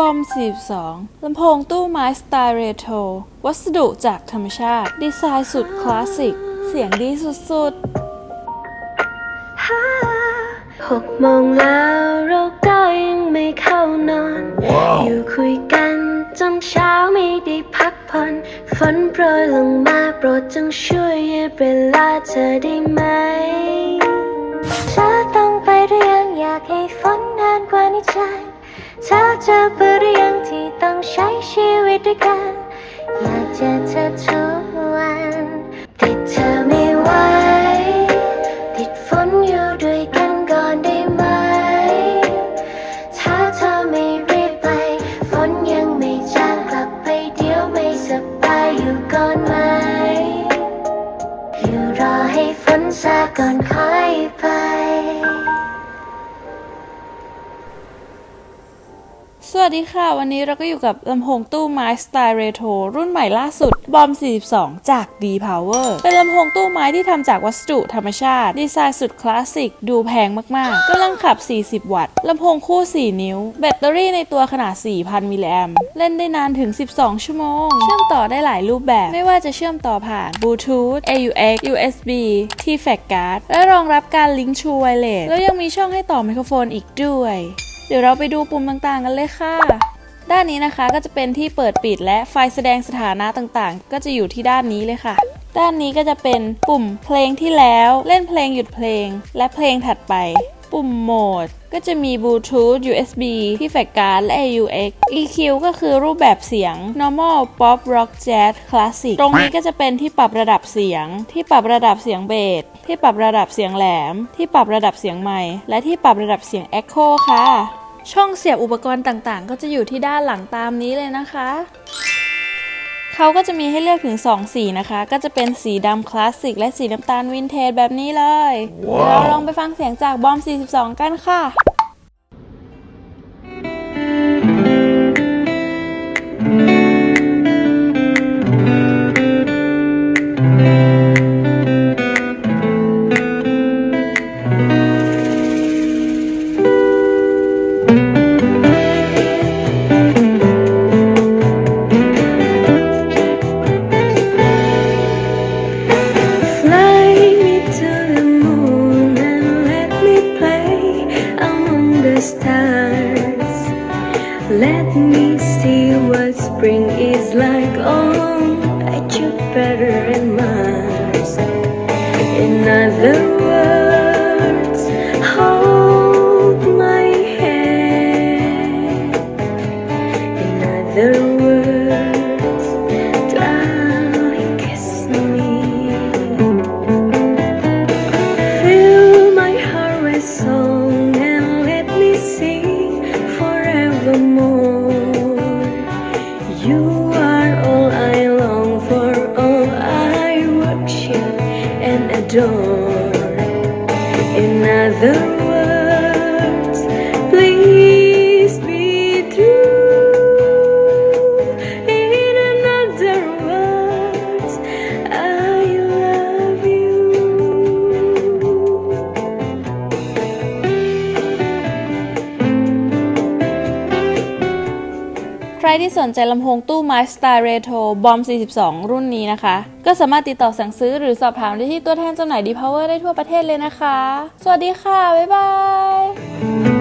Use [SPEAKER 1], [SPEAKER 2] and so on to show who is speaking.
[SPEAKER 1] บอม 42 ลำโพงตู้ไม้สไตล์เรโทรวัสดุจากธรรมชาติ ดีไซน์สุดคลาสสิก เสียงดีสุด
[SPEAKER 2] หกโมงแล้วเราก็ยังไม่เข้านอน อยู่คุยกันจนเช้าไม่ได้พักผ่อนฝนโปรยลงมาโปรดจงช่วยยืดเวลาเธอได้ไหมเธอต้องไปหรือยังอยากให้ฝนนานกว่านี้ใจ เธอเจอเบื่อหรือยังที่ต้องใช้ชีวิตด้วยกัน อยากเจอเธอทุก วัส
[SPEAKER 1] ดีค่ะ วันนี้เราก็อยู่กับลำโพงตู้ไม้สไตล์เรโทรรุ่นใหม่ล่าสุด บอม 42 จาก D Power เป็นลำโพงตู้ไม้ที่ทำจากวัสดุธรรมชาติ ดีไซน์สุดคลาสสิก ดูแพงมากๆกำลังขับ 40 วัตต์ลำโพงคู่ 4 นิ้ว แบตเตอรี่ในตัวขนาด 4,000 มิลลิแอมเล่นได้นานถึง 12 ชั่วโมง เชื่อมต่อได้หลายรูปแบบ ไม่ว่าจะเชื่อมต่อผ่าน Bluetooth AUX USB T-Fac Card และรองรับการลิงก์ True Wireless แล้วยังมีช่องให้ต่อไมโครโฟนอีกด้วย เดี๋ยวเราไปดูปุ่มต่างๆกันเลยค่ะ ด้านนี้นะคะก็จะเป็นที่เปิดปิดและไฟแสดงสถานะต่างๆ ก็จะอยู่ที่ด้านนี้เลยค่ะ ด้านนี้ก็จะเป็นปุ่มเพลงที่แล้วเล่นเพลงหยุดเพลง และเพลงถัดไป ปุ่มโหมด ก็จะมี Bluetooth USB ที่แฟกการ์ดและ AUX EQ ก็คือรูปแบบเสียง normal pop rock jazz classic ตรงนี้ก็จะเป็นที่ปรับระดับเสียง ที่ปรับระดับเสียงเบสที่ปรับระดับเสียงแหลม ที่ปรับระดับเสียงใหม่และที่ปรับระดับเสียง echo ค่ะ ช่องเสียบอุปกรณ์ต่างๆ ก็จะอยู่ที่ด้านหลังตามนี้เลยนะคะเขาก็จะมีให้เลือกถึง 2 สีนะคะ ก็จะเป็นสีดำคลาสสิกและสีน้ำตาลวินเทจแบบนี้เลยเดี๋ยวเราลองไปฟังเสียงจากบอม 42 กันค่ะ
[SPEAKER 2] Let me see what spring is like oh, on Jupiter and Mars. In other words, door. Another
[SPEAKER 1] ใครที่สนใจลำโพงตู้ไม้สไตล์เรโทรบอม 42 รุ่นนี้นะคะ ก็สามารถติดต่อสั่งซื้อหรือสอบถามได้ที่ตัวแทนจำหน่ายดีพาวเวอร์ได้ทั่วประเทศเลยนะคะ สวัสดีค่ะ บ๊ายบาย